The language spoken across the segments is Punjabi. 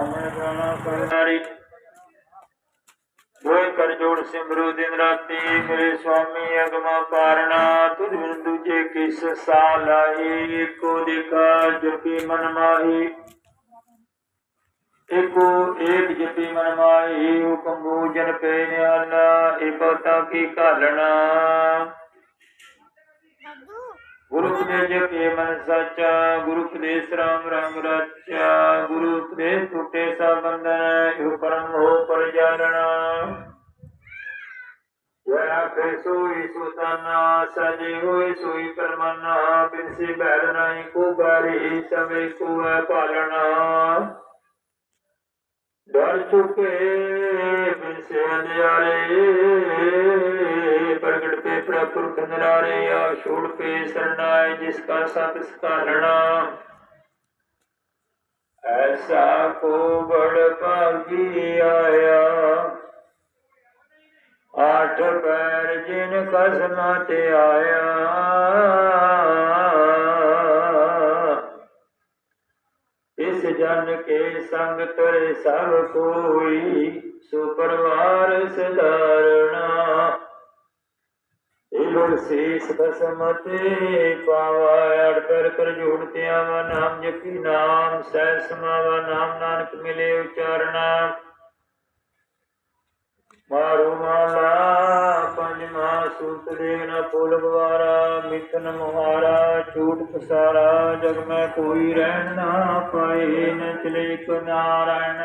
ਅਮਨ ਗਾਣਾ ਸਿਮਰੂ ਦਿਨ ਰਾਤੀ, ਮੇਰੇ ਸੁਆਮੀ ਅਗਮਾ ਕਾਰਣਾ ਤੁਧ ਬਿਨ ਦੂਜੇ ਕਿਸ ਸਾਲਾਈ ਏਕੋ ਦੇਖਾ ਜਪੀ ਮਨ ਮਾਹੀ। ਏਕੋ ਏਕ ਜਪੀ ਮਨ ਮਾਹੀ, ਹੁਕਮ ਬੂਜਨ ਪੈ ਨਿਆਲਾ ਏਕੋ ਤਾਂ ਕੀ ਘਾਲਣਾ। ਗੁਰੂ ਉਪਦੇਸ਼ ਜਪੇ ਮਨ ਸਾਚਾ, ਗੁਰੂ ਉਪਦੇਸ਼ ਰਾਮ ਰਾਮ ਰਾਚਾ। ਯਾ ਫੇ ਸੋਈ ਸੁਤਨਾ ਸਜੇ ਹੋਏ ਸੋਈ ਪਰਮਾਨਾ ਬਿਨਸੀ ਬੈਰ ਨਾਹੀ ਕੋ ਬਾਰੀ ਸਵੇ ਕੋ ਹੈ ਪਾਲਣਾ ਡਰ ਚੁਕੇ ਬਿਨਸੇ ਅੰਧਿਆਰੇ ਪ੍ਰਗਟ ਪੇ ਪ੍ਰਪੁਰਖ ਨਰਾਰੇ ਆ ਛੋੜ ਪੇ ਸਰਨਾਏ ਜਿਸ ਕਾ ਸਤ ਸਕਾਲਣਾ ਐਸਾ ਕੋ ਪੈਰ ਜਿਨ ਕਸਮਾਂ ਤੇ ਆਇਆ, ਇਸ ਜਨ ਕੇ ਸੰਗ ਤਰੇ ਸਭ ਕੋਈ ਸੋ ਪਰਵਾਰ ਸਦਾਰਣਾ ਸੀਸ ਬਸਮਤੇ ਪਾਵਾ ਅੜ ਕਰ ਕਰ ਜੋੜਤੇ ਆਵਾ ਨਾਮ ਜਪੀ ਨਾਮ ਸਹਿ ਸਮਾਵਾ ਨਾਮ ਨਾਨਕ ਮਿਲੇ ਉਚਾਰਣਾ ਪੰਜਮਾ ਸੂਤ ਦੇਵਨਾ ਫੁੱਲ ਗਵਾਰਾ ਮਿਥਨ ਮੁਹਾਰਾ, ਝੂਠ ਪਸਾਰਾ, ਜਗ ਮੈਂ ਕੋਈ ਰਹਿਣ ਨਾ ਪਾਏ, ਨ ਚਲੇ ਇਕ ਨਾਰਾਇਣ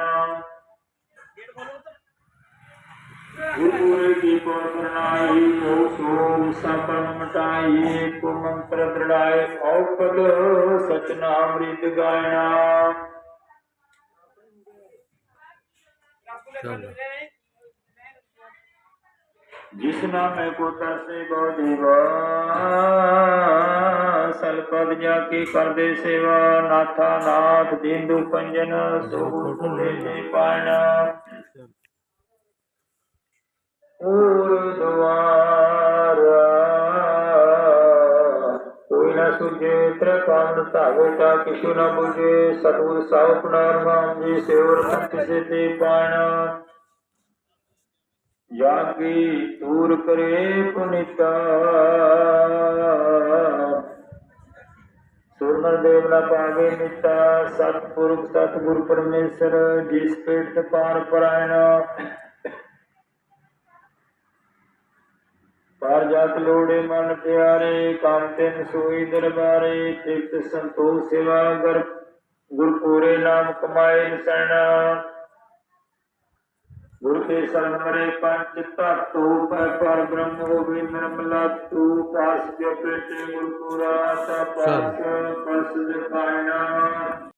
ਗੁਰੂ ਕੀ ਕੋ ਕਰਨਾਈ ਹੋ ਸੋ ਸਪਨ ਮਟਾਈ ਕੋ ਮੰਤਰ ਦ੍ਰਿੜਾਏ ਔਪਦ ਸਚ ਨਾਮ ਗਾਇਣਾ। ਚਲੋ। ਜਿਸ ਨਾਮੇ ਕੋ ਤਰਸੇ ਬਹੁ ਜੀਵਾ ਸਲਪਦ ਜਾ ਕੇ ਕਰਦੇ ਸੇਵਾ, ਨਾਥਾ ਨਾਥ ਦਿੰਦੂ ਪੰਜਨ ਸੋ ਟੁਲੇ ਤੇ ਪਾਣਾ। ਊਰ ਦੁਆਰਾ ਕੋਈ ਨਾ ਸੁਝੇ ਤ੍ਰਪੰਦ ਧਾਗੋ ਕਾ ਕਿਛੁ ਨਾ ਬੁਝੇ, ਸਤਿਗੁਰ ਸਾਹ ਪੁਨਾਰਮਾਮ ਜੀ ਸੇਵਰ ਸੰਤ ਸਿੱਧੀ ਪਾਣਾ। ਜਾਗੀ ਤੂਰ ਕਰੇ ਪੁਨੀਤਾ ਸੁਰਮਨ ਦੇਵ ਨਾ ਪਾਵੇ ਮਿੱਤਾ ਸਤਿਪੁਰਖ ਸਤਿਗੁਰ ਪਰਮੇਸ਼ਰ, ਜਿਸ ਪੇਟ ਪਾਰ ਪਰਾਇਣਾ। ਪਰ ਜਤ ਲੋੜੇ ਮਨ ਪਿਆਰੇ, ਕੰਮ ਤਿਨ ਸੋਈ ਦਰਬਾਰੇ, ਤਿਤ ਸੰਤੋਖ ਸੇਵਾ ਗਰ ਗੁਰ ਪੂਰੇ ਨਾਮ ਕਮਾਏ ਸੈਣਾ ਗੁਰ ਕੇ ਸ਼ਰਨ ਮਰੇ ਪੰਜ ਧਾਤੂ ਪੈ ਪਰ ਬ੍ਰਹਮ ਹੋਵੇ ਨਿਰਮਲਾ ਤੂ ਪਾਸ ਜੋ ਪੇਟੇ ਗੁਰ ਪੂਰਾ ਤਾ ਪਾਸ ਪਸ ਦਿਖਾਇਣਾ